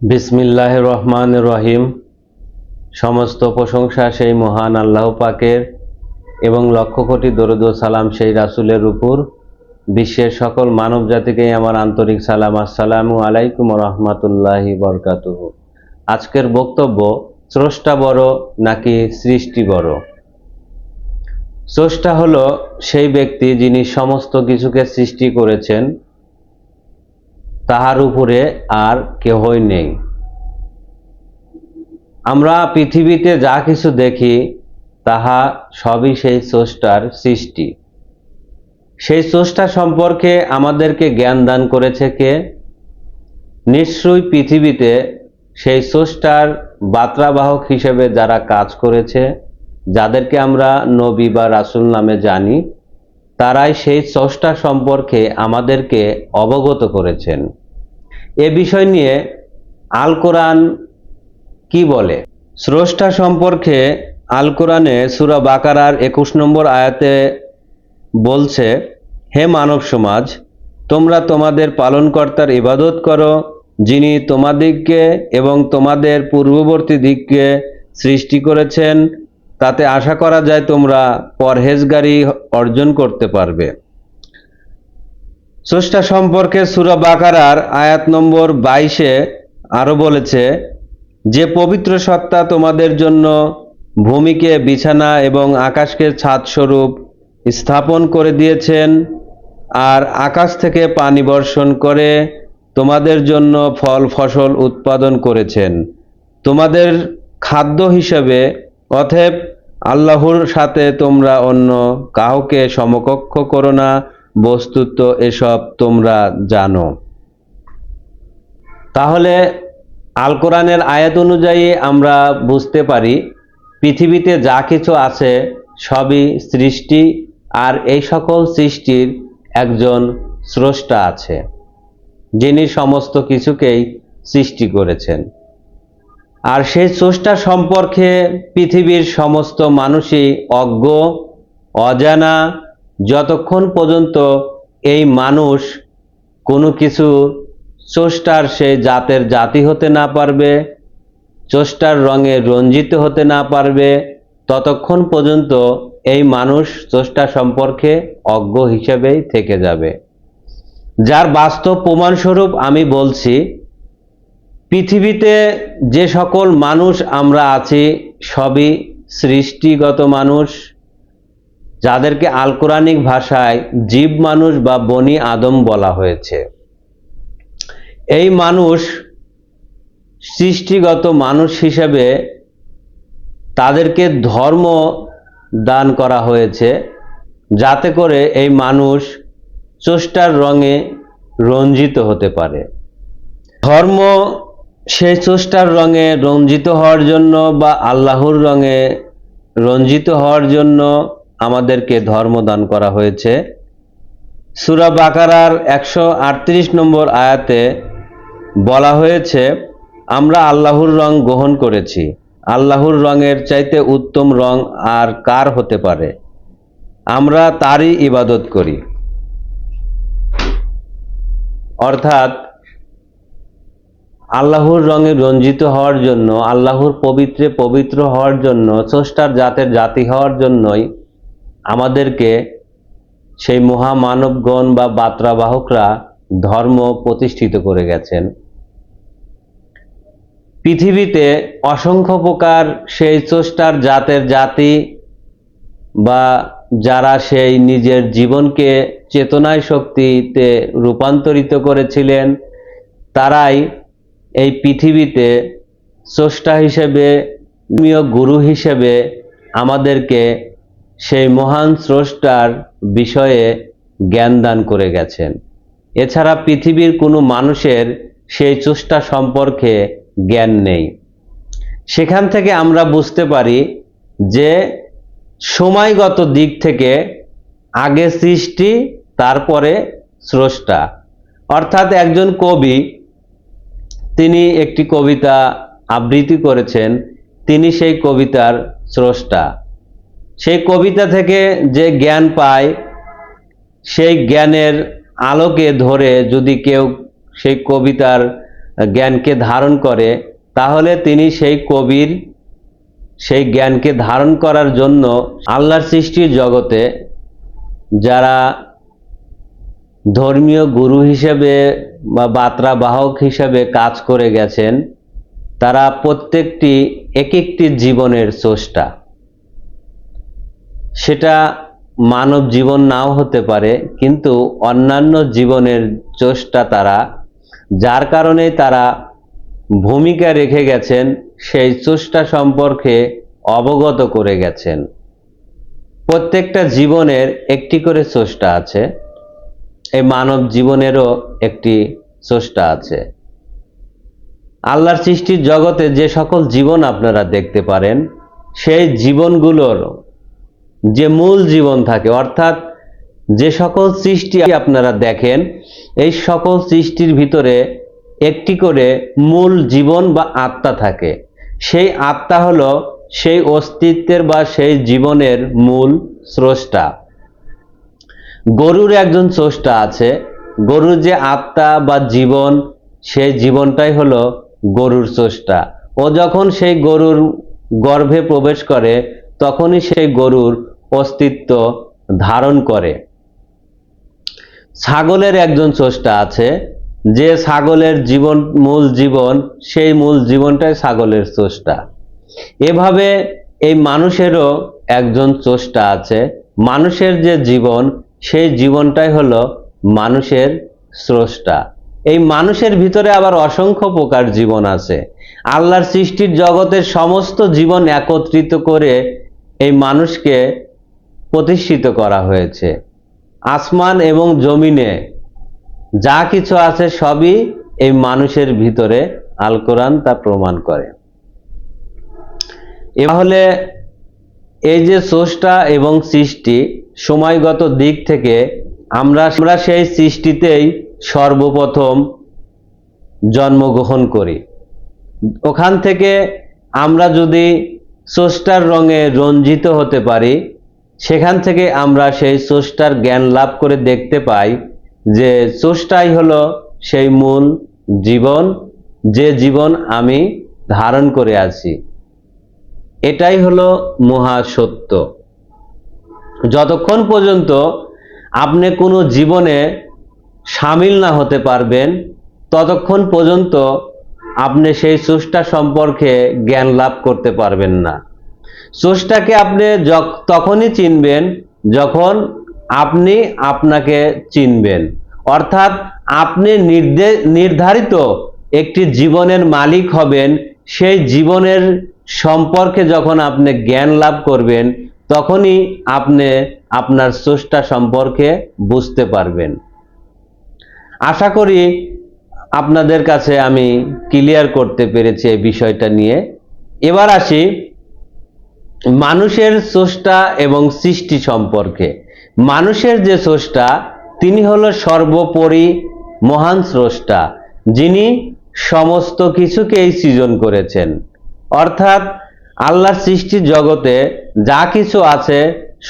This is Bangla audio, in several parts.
বিসমিল্লাহ রহমান রহিম। সমস্ত প্রশংসা সেই মহান আল্লাহ পাকের এবং লক্ষ কোটি দরুদ সালাম সেই রাসুলের উপর। বিশ্বের সকল মানব জাতিকে আমার আন্তরিক সালাম। আসসালামু আলাইকুম রহমতুল্লাহি বরকাতুহ। আজকের বক্তব্য, স্রষ্টা বড় নাকি সৃষ্টি বড়? স্রষ্টা হলো সেই ব্যক্তি যিনি সমস্ত কিছুকে সৃষ্টি করেছেন। তাহার উপরে আর কেহই নেই। আমরা পৃথিবীতে যা কিছু দেখি, তাহা সবই সেই স্রষ্টার সৃষ্টি। সেই স্রষ্টা সম্পর্কে আমাদেরকে জ্ঞান দান করেছে কে? নিশ্চয়ই পৃথিবীতে সেই স্রষ্টার বার্তাবাহক হিসেবে যারা কাজ করেছে, যাদেরকে আমরা নবী বা রাসুল নামে জানি তারাই সেই স্রষ্টা সম্পর্কে আমাদেরকে অবগত করেছেন। এ বিষয় নিয়ে আল কোরআন কি বলে? স্রষ্টা সম্পর্কে আল কোরআনে সুরা বাকারার একুশ নম্বর আয়াতে বলছে, হে মানব সমাজ, তোমরা তোমাদের পালনকর্তার ইবাদত করো, যিনি তোমাদিগকে এবং তোমাদের পূর্ববর্তী দিককে সৃষ্টি করেছেন তাতে আশা করা যায় তোমরা পরহেজগারি অর্জন করতে পারবে। স্রষ্টা সম্পর্কে সুরা বাকারার আয়াত নম্বর বাইশে আরও বলেছে, যে পবিত্র সত্তা তোমাদের জন্য ভূমিকে, বিছানা এবং আকাশকে ছাদ স্বরূপ স্থাপন করে দিয়েছেন আর আকাশ থেকে পানি বর্ষণ করে তোমাদের জন্য ফল, ফসল উৎপাদন করেছেন। তোমাদের খাদ্য হিসেবে অথেব আল্লাহর সাথে তোমরা অন্য কাউকে সমকক্ষ করো না, বস্তুত এসব তোমরা জানো। তাহলে আল কোরআনের আয়াত অনুযায়ী আমরা বুঝতে পারি, পৃথিবীতে যা কিছু আছে সবই সৃষ্টি আর এই সকল সৃষ্টির একজন স্রষ্টা আছে, যিনি সমস্ত কিছুকেই সৃষ্টি করেছেন। আর সেই স্রষ্টা সম্পর্কে পৃথিবীর সমস্ত মানুষই অজ্ঞ, অজানা, যতক্ষণ পর্যন্ত এই মানুষ কোনো কিছু স্রষ্টার সে জাতের জাতি হতে না পারবে, স্রষ্টার রঙে রঞ্জিত হতে না পারবে, ততক্ষণ পর্যন্ত এই মানুষ স্রষ্টা সম্পর্কে অজ্ঞ হিসেবেই থেকে যাবে। যার বাস্তব প্রমাণস্বরূপ আমি বলছি পৃথিবীতে যে সকল মানুষ আমরা আছি, সবই সৃষ্টিগত মানুষ। যাদেরকে আল কোরআনিক ভাষায় জীব মানুষ বা বনি আদম বলা হয়েছে। এই মানুষ সৃষ্টিগত মানুষ হিসেবে তাদেরকে ধর্ম দান করা হয়েছে, যাতে করে এই মানুষ চষ্টার রঙে রঞ্জিত হতে পারে। ধর্ম সেই চষ্টার রঙে রঞ্জিত হওয়ার জন্য বা আল্লাহর রঙে রঞ্জিত হওয়ার জন্য আমাদেরকে ধর্ম দান করা হয়েছে। সুরা বাকারার একশো আটত্রিশ নম্বর আয়াতে বলা হয়েছে, আমরা আল্লাহর রং গ্রহণ করেছি। আল্লাহর রঙের চাইতে উত্তম রং আর কার হতে পারে? আমরা তারই ইবাদত করি। অর্থাৎ আল্লাহর রঙে রঞ্জিত হওয়ার জন্য, আল্লাহর পবিত্রে পবিত্র হওয়ার জন্য, স্রষ্টার জাতের জাতি হওয়ার জন্যই আমাদেরকে সেই মহামানবগণ বা বার্তাবাহকরা ধর্ম প্রতিষ্ঠিত করে গেছেন। পৃথিবীতে অসংখ্য প্রকার সেই স্রষ্টার জাতের জাতি বা যারা সেই নিজের জীবনকে চেতনায় শক্তিতে রূপান্তরিত করেছিলেন, তারাই এই পৃথিবীতে স্রষ্টা হিসেবে গুরু হিসেবে আমাদেরকে সেই মহান স্রষ্টার বিষয়ে জ্ঞান দান করে গেছেন। এছাড়া পৃথিবীর কোনো মানুষের সেই স্রষ্টা সম্পর্কে জ্ঞান নেই। সেখান থেকে আমরা বুঝতে পারি যে সময়গত দিক থেকে আগে সৃষ্টি, তারপরে স্রষ্টা। অর্থাৎ একজন কবি তিনি একটি কবিতা আবৃত্তি করেছেন। তিনি সেই কবিতার স্রষ্টা। সেই কবিতা থেকে যে জ্ঞান পায়, সেই জ্ঞানের আলোকে ধরে যদি কেউ সেই কবিতার জ্ঞানকে ধারণ করে, তাহলে তিনি সেই কবির সেই জ্ঞানকে ধারণ করার জন্য আল্লাহর সৃষ্টির জগতে যারা ধর্মীয় গুরু হিসেবে বার্তা বাহক হিসাবে কাজ করে গেছেন, তারা প্রত্যেকটি এক একটি জীবনের স্রষ্টা। সেটা মানব জীবন নাও হতে পারে, কিন্তু অন্যান্য জীবনের চষ্টা তারা, যার কারণে তারা ভূমিকা রেখে গেছেন, সেই চষ্টা সম্পর্কে অবগত করে গেছেন। প্রত্যেকটা জীবনের একটি করে স্রষ্টা আছে। এই মানব জীবনেরও একটি স্রষ্টা আছে। আল্লাহর সৃষ্টির জগতে যে সকল জীবন আপনারা দেখতে পারেন, সেই জীবনগুলোর যে মূল জীবন থাকে, অর্থাৎ যে সকল সৃষ্টি আপনারা দেখেন, এই সকল সৃষ্টির ভিতরে একটি করে মূল জীবন বা আত্মা থাকে। সেই আত্মা হলো সেই অস্তিত্বের বা সেই জীবনের মূল স্রষ্টা। গরুর একজন স্রষ্টা আছে। গরুর যে আত্মা বা জীবন সেই জীবনটাই হলো গরুর স্রষ্টা। ও যখন সেই গরুর গর্ভে প্রবেশ করে, তখনই সেই গরুর অস্তিত্ব ধারণ করে। ছাগলের একজন স্রষ্টা আছে, যে ছাগলের জীবন, মূল জীবন, সেই মূল জীবনটাই ছাগলের স্রষ্টা। এভাবে এই মানুষেরও একজন স্রষ্টা আছে। মানুষের যে জীবন সেই জীবনটাই হলো মানুষের স্রষ্টা। এই মানুষের ভিতরে আবার অসংখ্য প্রকার জীবন আছে। আল্লাহর সৃষ্টির জগতের সমস্ত জীবন একত্রিত করে এই মানুষকে প্রতিষ্ঠিত করা হয়েছে। আসমান এবং জমিনে যা কিছু আছে সবই এই মানুষের ভিতরে আল কোরআন তা প্রমাণ করে। তাহলে এই যে স্রষ্টা এবং সৃষ্টি সময়গত দিক থেকে আমরা আমরা সেই সৃষ্টিতেই সর্বপ্রথম জন্মগ্রহণ করি। ওখান থেকে আমরা যদি স্রষ্টার রঙে রঞ্জিত হতে পারি, সেখান থেকে আমরা সেই স্রষ্টার জ্ঞান লাভ করে দেখতে পাই যে স্রষ্টাই হলো সেই মূল জীবন, যে জীবন আমি ধারণ করে আছি। এটাই হলো মহা সত্য যতক্ষণ পর্যন্ত আপনি কোনো জীবনে সামিল না হতে পারবেন, ততক্ষণ পর্যন্ত আপনি সেই স্রষ্টা সম্পর্কে জ্ঞান লাভ করতে পারবেন না। স্রষ্টাকে আপনি তখনই চিনবেন যখন আপনি আপনাকে চিনবেন। অর্থাৎ আপনি নির্ধারিত একটি জীবনের মালিক হবেন, সেই জীবনের সম্পর্কে যখন আপনি জ্ঞান লাভ করবেন তখনই আপনি আপনার স্রষ্টা সম্পর্কে বুঝতে পারবেন। আশা করি আপনাদের কাছে আমি ক্লিয়ার করতে পেরেছি এই বিষয়টা নিয়ে। এবার আসি মানুষের স্রষ্টা এবং সৃষ্টি সম্পর্কে। মানুষের যে স্রষ্টা, তিনি হলো সর্বোপরি মহান স্রষ্টা, যিনি সমস্ত কিছুকেই সৃজন করেছেন। অর্থাৎ আল্লাহর সৃষ্টির জগতে যা কিছু আছে,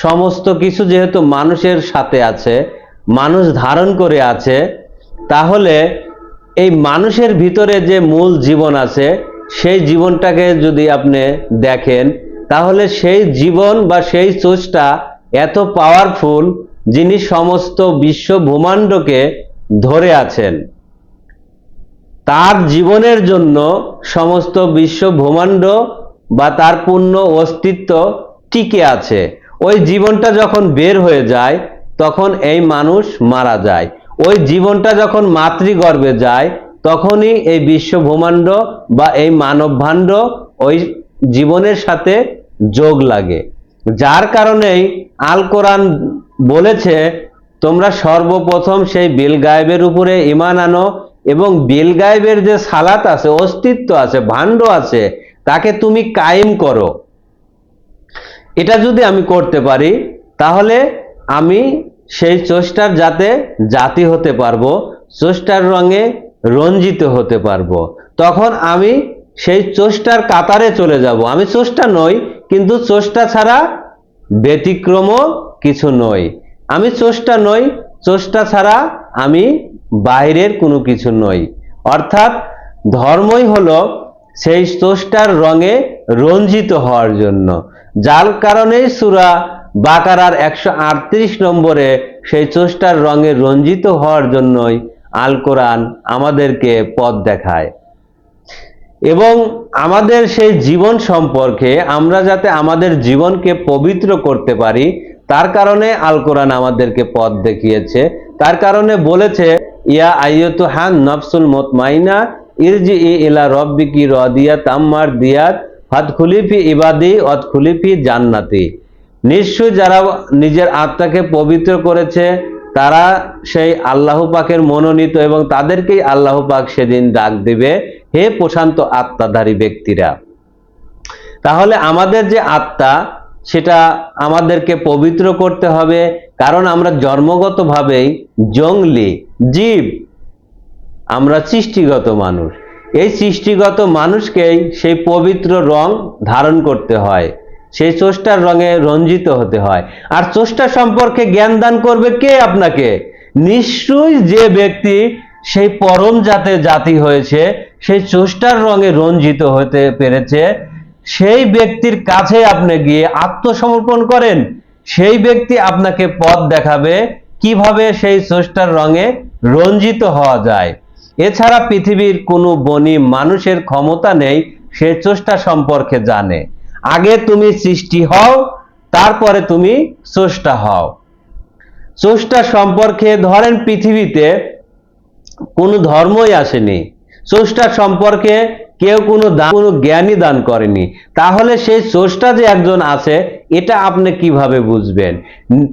সমস্ত কিছু যেহেতু মানুষের সাথে আছে, মানুষ ধারণ করে আছে, তাহলে এই মানুষের ভিতরে যে মূল জীবন আছে, সেই জীবনটাকে যদি আপনি দেখেন, তাহলে সেই জীবন বা সেই সোচটা এত পাওয়ারফুল যিনি সমস্ত বিশ্ব ব্রহ্মাণ্ডকে ধরে আছেন। তার জীবনের জন্য সমস্ত বিশ্ব ব্রহ্মাণ্ড বা তার পূর্ণ অস্তিত্ব টিকে আছে। ওই জীবনটা যখন বের হয়ে যায়, তখন এই মানুষ মারা যায়। ওই জীবনটা যখন মাতৃগর্ভে যায়, তখনই এই বিশ্ব ব্রহ্মাণ্ড বা এই মানব ভাণ্ড ওই জীবনের সাথে যোগ লাগে। যার কারণেই আল কোরআন বলেছে, তোমরা সর্বপ্রথম সেই বিল গায়েবের উপরে ইমান আনো এবং বিল গায়েবের যে সালাত আছে, অস্তিত্ব আছে, ভাণ্ড আছে তাকে তুমি কায়েম করো। এটা যদি আমি করতে পারি, তাহলে আমি সেই চষ্টার যাতে জাতি হতে পারব চষ্টার রঙে রঞ্জিত হতে পারব। তখন আমি সেই চষ্টার কাতারে চলে যাব। আমি চষ্টা নই, কিন্তু চষ্টা ছাড়া ব্যতিক্রমও কিছু নই। আমি চষ্টা নই চষ্টা ছাড়া আমি বাইরের কোনো কিছু নই। অর্থাৎ ধর্মই হলো সেই স্রষ্টার রঙে রঞ্জিত হওয়ার জন্য। যার কারণে সুরা বাকারার একশো আটত্রিশ নম্বরে সেই স্রষ্টার রঙে রঞ্জিত হওয়ার জন্যই আল কোরআন আমাদেরকে পথ দেখায়। এবং আমাদের সেই জীবন সম্পর্কে আমরা যাতে আমাদের জীবনকে পবিত্র করতে পারি, তার কারণে আল কোরআন আমাদেরকে পথ দেখিয়েছে। তার কারণে বলেছে, ইয়া আইয়তু হান নফসুল মুতমাইনা ইরজি ইলা রব্বিকি রদিয়া তাম্মার দিয়াত হাত খুলিফি ইবাদি অত খুলিফি জান্নাতি। নিশ্চয় যারা নিজের আত্মাকে পবিত্র করেছে, তারা সেই আল্লাহ পাকের মনোনীত এবং তাদেরকেই আল্লাহ পাক সেদিন ডাক দিবে। হে প্রশান্ত আত্মাধারী ব্যক্তিরা, তাহলে আমাদের যে আত্মা, সেটা আমাদেরকে পবিত্র করতে হবে। কারণ আমরা জন্মগতভাবেই জঙ্গলি জীব আমরা সৃষ্টিগত মানুষ। এই সৃষ্টিগত মানুষকেই সেই পবিত্র রং ধারণ করতে হয়। সেই চোষ্টার রঙে রঞ্জিত হতে হয়। আর চোষ্টা সম্পর্কে জ্ঞান দান করবে কে আপনাকে? নিশ্চয়ই যে ব্যক্তি সেই পরম জাতের জাতি হয়েছে, সেই চোষ্টার রঙে রঞ্জিত হতে পেরেছে, সেই ব্যক্তির কাছে আপনি গিয়ে আত্মসমর্পণ করেন, সেই ব্যক্তি আপনাকে পথ দেখাবে কীভাবে সেই স্রষ্টার রঙে রঞ্জিত হওয়া যায়। এছাড়া পৃথিবীর কোনো বনি মানুষের ক্ষমতা নেই, সে স্রষ্টা সম্পর্কে জানে। আগে তুমি সৃষ্টি হও, তারপরে তুমি স্রষ্টা হও। স্রষ্টা সম্পর্কে ধরেন পৃথিবীতে কোনো ধর্মই আসেনি। স্রষ্টা সম্পর্কে কেউ কোনো দান, কোনো জ্ঞানই দান করেনি। তাহলে সেই স্রষ্টা যে একজন আছে, এটা আপনি কীভাবে বুঝবেন?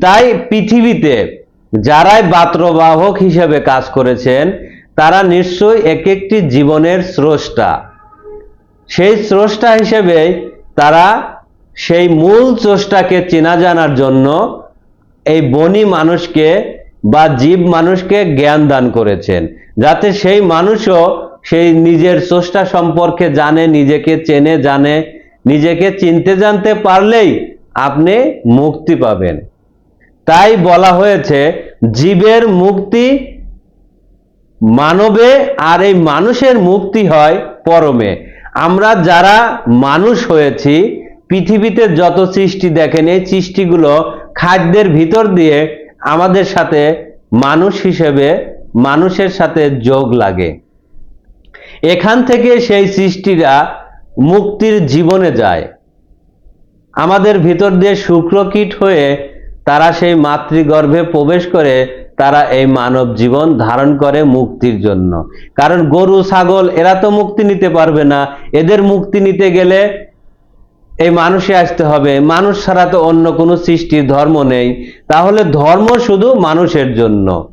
তাই পৃথিবীতে যারাই বাত্রবাহক হিসেবে কাজ করেছেন তারা নিশ্চয়ই এক একটি জীবনের স্রষ্টা। সেই স্রষ্টা হিসেবে তারা সেই মূল স্রষ্টাকে চেনা জানার জন্য এই বনি মানুষকে বা জীব মানুষকে জ্ঞান দান করেছেন, যাতে সেই মানুষও সেই নিজের স্রষ্টা সম্পর্কে জানে, নিজেকে চেনে, জানে, নিজেকে চিনতে জানতে পারলেই আপনি মুক্তি পাবেন। তাই বলা হয়েছে, জীবের মুক্তি মানবে আর এই মানুষের মুক্তি হয় পরমে। আমরা যারা মানুষ হয়েছি, পৃথিবীতে যত সৃষ্টি দেখেন, এই সৃষ্টিগুলো খাদ্যের ভিতর দিয়ে আমাদের সাথে মানুষ হিসেবে, মানুষের সাথে যোগ লাগে। এখান থেকে সেই সৃষ্টিরা মুক্তির জীবনে যায়। আমাদের ভিতর দিয়ে শুক্রকীট হয়ে তারা সেই মাতৃগর্ভে প্রবেশ করে তারা এই মানব জীবন ধারণ করে মুক্তির জন্য। কারণ গরু, ছাগল, এরা তো মুক্তি নিতে পারবে না। এদের মুক্তি নিতে গেলে এই মানুষে আসতে হবে। মানুষ ছাড়া তো অন্য কোনো সৃষ্টির ধর্ম নেই। তাহলে ধর্ম শুধু মানুষের জন্য।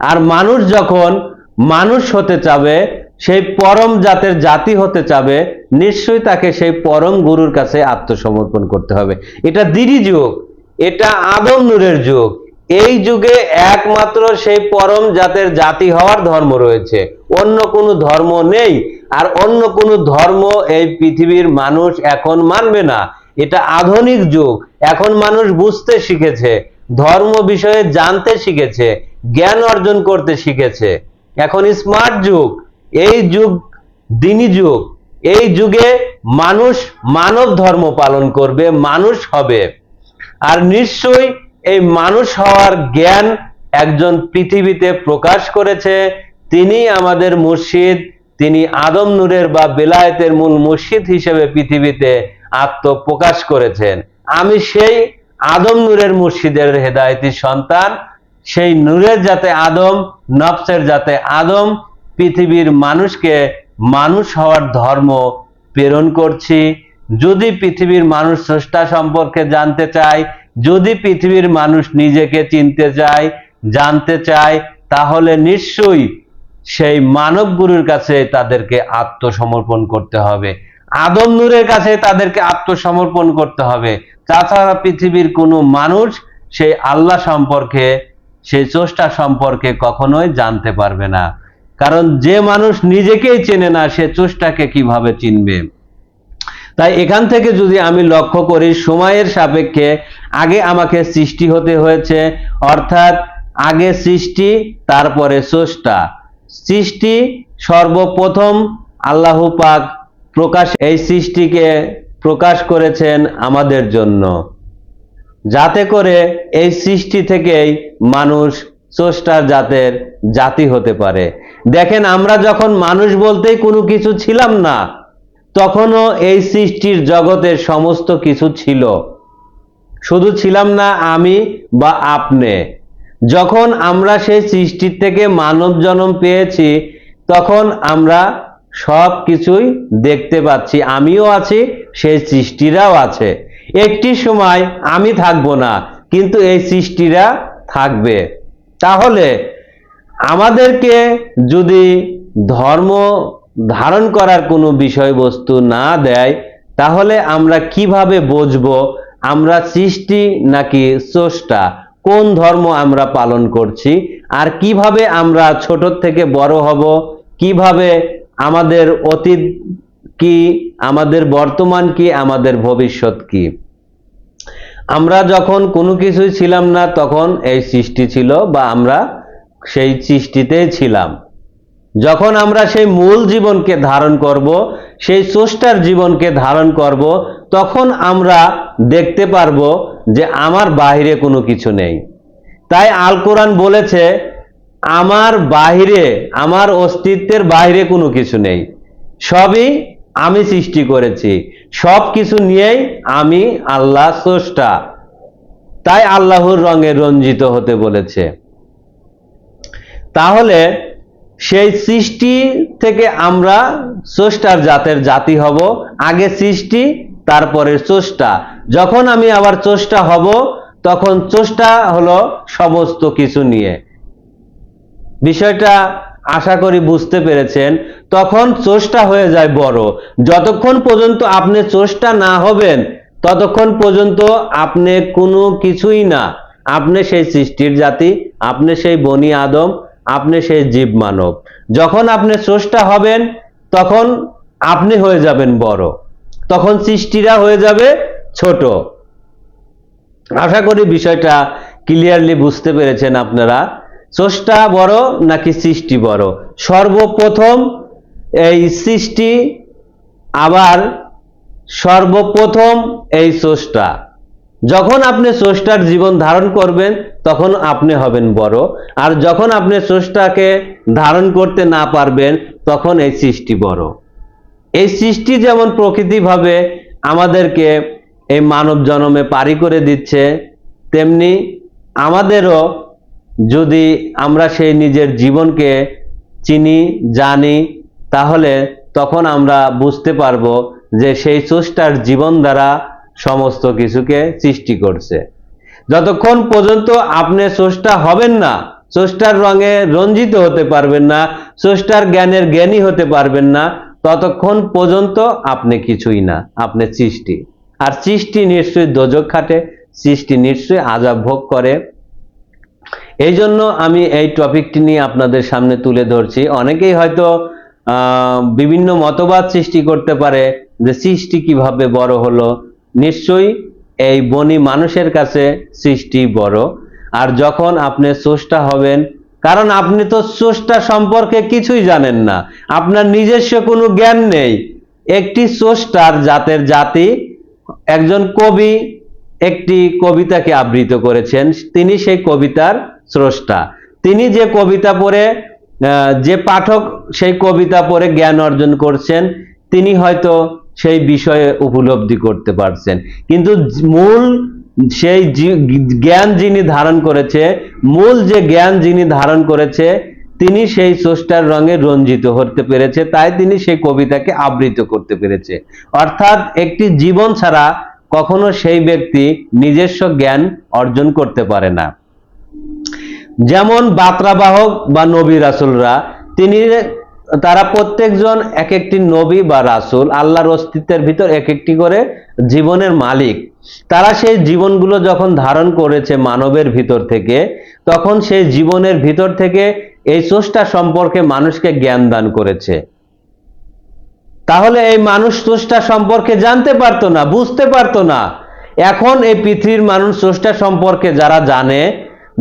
আর মানুষ যখন মানুষ হতে চাবে, সেই পরম জাতের জাতি হতে চাবে, নিশ্চয়ই তাকে সেই পরম গুরুর কাছে আত্মসমর্পণ করতে হবে। এটা দিরি যুগ। এটা আদম নূরের যুগ। এই যুগে একমাত্র সেই পরম জাতের জাতি হওয়ার ধর্ম রয়েছে। অন্য কোনো ধর্ম নেই, আর অন্য কোনো ধর্ম এই পৃথিবীর মানুষ এখন মানবে না। এটা আধুনিক যুগ, এখন মানুষ বুঝতে শিখেছে, ধর্ম বিষয়ে জানতে শিখেছে, জ্ঞান অর্জন করতে শিখেছে। এখন স্মার্ট যুগ, এই যুগ দিনী যুগ, এই যুগে মানুষ মানব ধর্ম পালন করবে, মানুষ হবে। আর নিশ্চয়ই এই মানুষ হওয়ার জ্ঞান একজন পৃথিবীতে প্রকাশ করেছে। তিনি আমাদের মুর্শিদ, তিনি আদম নূরের বা বেলায়েতের মূল মুর্শিদ হিসেবে পৃথিবীতে আত্মপ্রকাশ করেছেন। আমি সেই আদম নূরের মুর্শিদের হেদায়তি সন্তান, সেই নূরের যাতে আদম, নফসের যাতে আদম, পৃথিবীর মানুষকে মানুষ হওয়ার ধর্ম প্রেরণ করছি। যদি পৃথিবীর মানুষ স্রষ্টা সম্পর্কে জানতে চায় যদি পৃথিবীর মানুষ নিজেকে চিনতে চায়, জানতে চায়, তাহলে নিশ্চয়ই সেই মানব গুরুর কাছে তাদেরকে আত্মসমর্পণ করতে হবে। আদম নূরের কাছে তাদেরকে আত্মসমর্পণ করতে হবে। তাছাড়া পৃথিবীর কোনো মানুষ সেই আল্লাহ সম্পর্কে, সেই স্রষ্টা সম্পর্কে কখনোই জানতে পারবে না। কারণ যে মানুষ নিজেকেই চেনে না, সে স্রষ্টাকে কীভাবে চিনবে? তাই এখান থেকে যদি আমি লক্ষ্য করি, সময়ের সাপেক্ষে আগে আমাকে সৃষ্টি হতে হয়েছে, অর্থাৎ আগে সৃষ্টি, তারপরে স্রষ্টা। সৃষ্টি সর্বপ্রথম আল্লাহ পাক প্রকাশ, এই সৃষ্টিকে প্রকাশ করেছেন আমাদের জন্য। যাতে করে এই সৃষ্টি থেকেই মানুষ স্রষ্টার জাতের জাতি হতে পারে। দেখেন, আমরা যখন মানুষ বলতেই কোনো কিছু ছিলাম না তখনও এই সৃষ্টির জগতের সমস্ত কিছু ছিল। শুধু ছিলাম না আমি বা আপনি। যখন আমরা সেই সৃষ্টির থেকে মানব জন্ম পেয়েছি, তখন আমরা সব কিছুই দেখতে পাচ্ছি। আমিও আছি, সেই সৃষ্টিরাও আছে। একটি সময় আমি থাকব না, কিন্তু এই সৃষ্টিরা থাকবে। তাহলে আমাদেরকে যদি ধর্ম ধারণ করার কোনো বিষয়বস্তু না দেয়, তাহলে আমরা কীভাবে বুঝব আমরা সৃষ্টি নাকি স্রষ্টা? কোন ধর্ম আমরা পালন করছি? আর কীভাবে আমরা ছোট থেকে বড় হব? কীভাবে আমাদের অতীত কি? আমাদের বর্তমান কি? আমাদের ভবিষ্যৎ কি? আমরা যখন কোনো কিছুই ছিলাম না, তখন এই সৃষ্টি ছিল বা আমরা সেই সৃষ্টিতেই ছিলাম। যখন আমরা সেই মূল জীবনকে ধারণ করব, সেই স্রষ্টার জীবনকে ধারণ করব, তখন আমরা দেখতে পারব যে আমার বাইরে কোনো কিছু নেই। তাই আল কোরআন বলেছে, আমার বাইরে আমার অস্তিত্বের বাইরে কোনো কিছু নেই। সবই আমি সৃষ্টি করেছি। সব কিছু নিয়েই আমি আল্লাহ স্রষ্টা। তাই আল্লাহর রঙে রঞ্জিত হতে বলেছে। তাহলে সেই সৃষ্টি থেকে আমরা স্রষ্টার জাতের জাতি হব, আগে সৃষ্টি তারপরে চষ্টা যখন আমি আবার চষ্টা হব, তখন চষ্টা হলো সমস্ত কিছু নিয়ে। বিষয়টা আশা করি বুঝতে পেরেছেন। তখন চোষটা হয়ে যায় বড়। যতক্ষণ পর্যন্ত আপনি চোষটা না হবেন, ততক্ষণ পর্যন্ত আপনি কোনো কিছুই না। আপনি সেই সৃষ্টির জাতি, আপনি সেই বনি আদম আপনি সেই জীব মানব। যখন আপনি স্রষ্টা হবেন, তখন আপনি হয়ে যাবেন বড়। তখন সৃষ্টিরা হয়ে যাবে ছোট। আশা করি বিষয়টা ক্লিয়ারলি বুঝতে পেরেছেন আপনারা। স্রষ্টা বড় নাকি সৃষ্টি বড়? সর্বপ্রথম এই সৃষ্টি আবার সর্বপ্রথম এই স্রষ্টা। যখন আপনি স্রষ্টার জীবন ধারণ করবেন, তখন আপনি হবেন বড়। আর যখন আপনি স্রষ্টাকে ধারণ করতে না পারবেন, তখন এই সৃষ্টি বড়। এই সৃষ্টি যেমন প্রকৃতিভাবে আমাদেরকে এই মানব জনমে পারি করে দিচ্ছে, তেমনি আমাদেরও যদি আমরা সেই নিজের জীবনকে চিনি, জানি, তাহলে তখন আমরা বুঝতে পারব যে সেই স্রষ্টার জীবন দ্বারা সমস্ত কিছুকে সৃষ্টি করছে। যতক্ষণ পর্যন্ত আপনি স্রষ্টা হবেন না, স্রষ্টার রঙে রঞ্জিত হতে পারবেন না, স্রষ্টার জ্ঞানের জ্ঞানী হতে পারবেন না, ততক্ষণ পর্যন্ত আপনি কিছুই না, আপনি সৃষ্টি। আর সৃষ্টি নিশ্চয়ই দোজক খাটে, সৃষ্টি নিশ্চয়ই আজাব ভোগ করে। এই জন্য আমি এই টপিকটি নিয়ে আপনাদের সামনে তুলে ধরছি। অনেকেই হয়তো বিভিন্ন মতবাদ সৃষ্টি করতে পারে যে সৃষ্টি কীভাবে বড় হলো নিশ্চয়ই এই বনি মানুষের কাছে সৃষ্টি বড়। আর যখন আপনি স্রষ্টা হবেন, কারণ আপনি তো স্রষ্টা সম্পর্কে কিছুই জানেন না, আপনার নিজস্ব কোনো জ্ঞান নেই। একটি স্রষ্টার জাতের জাতি, একজন কবি একটি কবিতাকে আবৃত করেছেন, তিনি সেই কবিতার স্রষ্টা। তিনি যে কবিতা পড়ে যে পাঠক সেই কবিতা পড়ে জ্ঞান অর্জন করছেন, তিনি হয়তো সেই বিষয়ে উপলব্ধি করতে পারছেন। কিন্তু মূল সেই জ্ঞান যিনি ধারণ করেছে, মূল যে জ্ঞান যিনি ধারণ করেছে, তিনি সেই স্রষ্টার রঙে রঞ্জিত হতে পেরেছে, তাই তিনি সেই কবিতাকে আবৃত করতে পেরেছে। অর্থাৎ একটি জীবন ছাড়া কখনো সেই ব্যক্তি নিজস্ব জ্ঞান অর্জন করতে পারে না। যেমন বার্তাবাহক বা নবী রাসুলরা, তিনি তারা প্রত্যেকজন এক একটি নবী বা রাসুল, আল্লাহর অস্তিত্বের ভিতর এক একটি করে জীবনের মালিক। তারা সেই জীবনগুলো যখন ধারণ করেছে মানবের ভিতর থেকে, তখন সেই জীবনের ভিতর থেকে এই স্রষ্টা সম্পর্কে মানুষকে জ্ঞান দান করেছে। তাহলে এই মানুষ স্রষ্টা সম্পর্কে জানতে পারতো না, বুঝতে পারতো না। এখন এই পৃথিবীর মানুষ স্রষ্টা সম্পর্কে যারা জানে,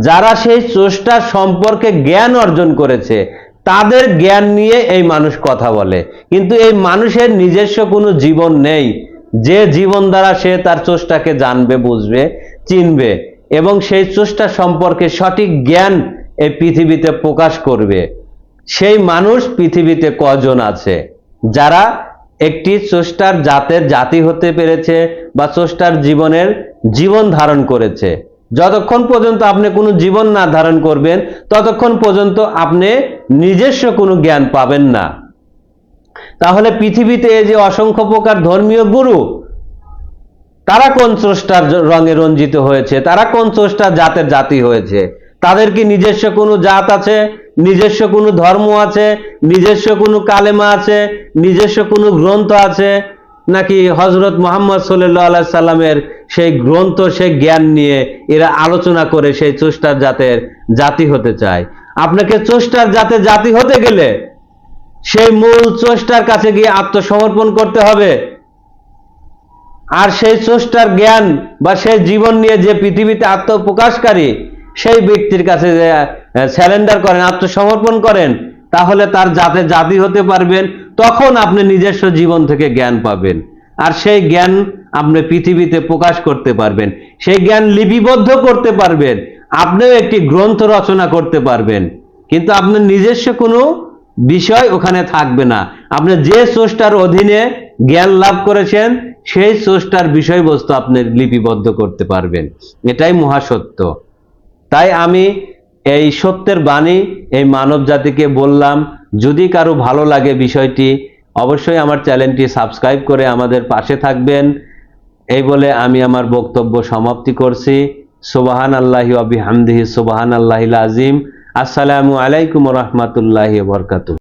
যারা সেই স্রষ্টা সম্পর্কে জ্ঞান অর্জন করেছে তাদের জ্ঞান নিয়ে এই মানুষ কথা বলে। কিন্তু এই মানুষের নিজস্ব কোনো জীবন নেই। যে জীবন দ্বারা সে তার চোষটাকে জানবে, বুঝবে, চিনবে এবং সেই চোষটা সম্পর্কে সঠিক জ্ঞান এই পৃথিবীতে প্রকাশ করবে। সেই মানুষ পৃথিবীতে কজন আছে? যারা একটি চোষ্টার জাতের জাতি হতে পেরেছে বা চোষ্টার জীবনের জীবন ধারণ করেছে। যতক্ষণ পর্যন্ত আপনি কোনো জীবন না ধারণ করবেন, ততক্ষণ পর্যন্ত আপনি নিজস্ব কোনো জ্ঞান পাবেন না। তাহলে পৃথিবীতে যে অসংখ্য প্রকার ধর্মীয় গুরু, তারা কোন স্রষ্টার রঙে রঞ্জিত হয়েছে? তারা কোন স্রষ্টার জাতের জাতি হয়েছে? তাদের কি নিজস্ব কোনো জাত আছে? নিজস্ব কোনো ধর্ম আছে? নিজস্ব কোনো কালেমা আছে? নিজস্ব কোনো গ্রন্থ আছে? নাকি হজরত মোহাম্মদ সাল্লাহ সাল্লামের সেই গ্রন্থ, সেই জ্ঞান নিয়ে এরা আলোচনা করে সেই চোষ্টার জাতের জাতি হতে চায়? আপনাকে চোষ্টার জাতের জাতি হতে গেলে সেই মূল চোষ্টার কাছে গিয়ে আত্মসমর্পণ করতে হবে। আর সেই স্রষ্টার জ্ঞান বা সেই জীবন নিয়ে যে পৃথিবীতে আত্মপ্রকাশকারী, সেই ব্যক্তির কাছে স্যালেন্ডার করেন, আত্মসমর্পণ করেন তাহলে তার জাতে জাতি হতে পারবেন, তখন আপনি নিজস্ব জীবন থেকে জ্ঞান পাবেন। আর সেই জ্ঞান আপনি পৃথিবীতে প্রকাশ করতে পারবেন। সেই জ্ঞান লিপিবদ্ধ করতে পারবেন। আপনিও একটি গ্রন্থ রচনা করতে পারবেন। কিন্তু আপনার নিজস্ব কোনো বিষয় ওখানে থাকবে না। আপনি যে স্রষ্টার অধীনে জ্ঞান লাভ করেছেন, সেই স্রষ্টার বিষয়বস্তু আপনি লিপিবদ্ধ করতে পারবেন। এটাই মহাসত্য। তাই আমি এই সত্যের বাণী, এই মানব জাতিকে বললাম, যদি কারও ভালো লাগে বিষয়টি, অবশ্যই আমার চ্যানেলটি সাবস্ক্রাইব করে আমাদের পাশে থাকবেন। এই বলে আমি আমার বক্তব্য সমাপ্তি করছি। সুবাহান আল্লাহি আবি হামদিহি সুবাহান আল্লাহিল আজিম আসসালামু আলাইকুম রহমতুল্লাহি বরকাতু